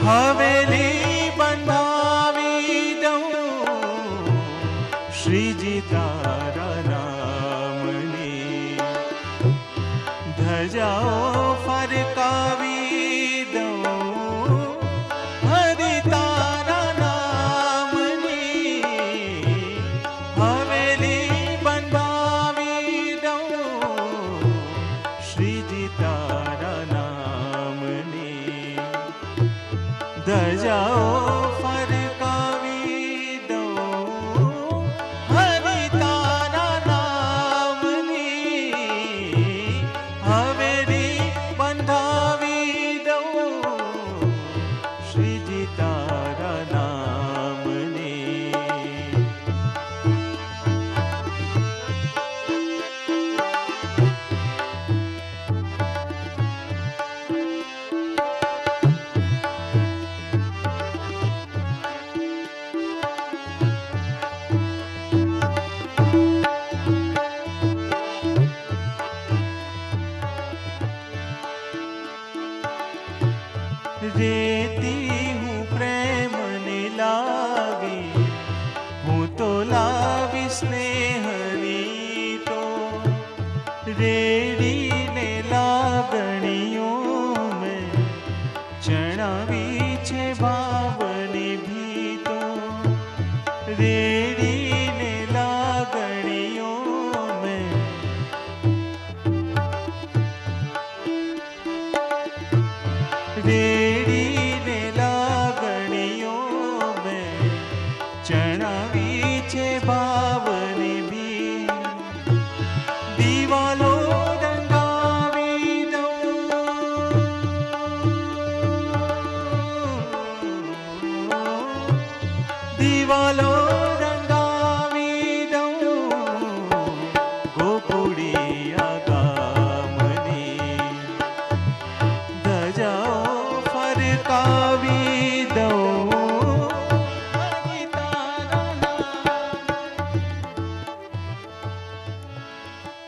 હવેલી બનાવી દઉં. શ્રીજી તારા રામની ધજાઓ ફરકાવી દઉં. હરિ તારા નામની હવેલી બનાવી દઉં. શ્રીજી તારા ધજાઓ ફરકાવી રેતી હું પ્રેમને લાવી હું તો લાવી સ્નેહની તો. રેડીને લાગણીઓ મેં ચણાવી છે ભાવની ભીતો. રેડી લાગણીઓ দিবালো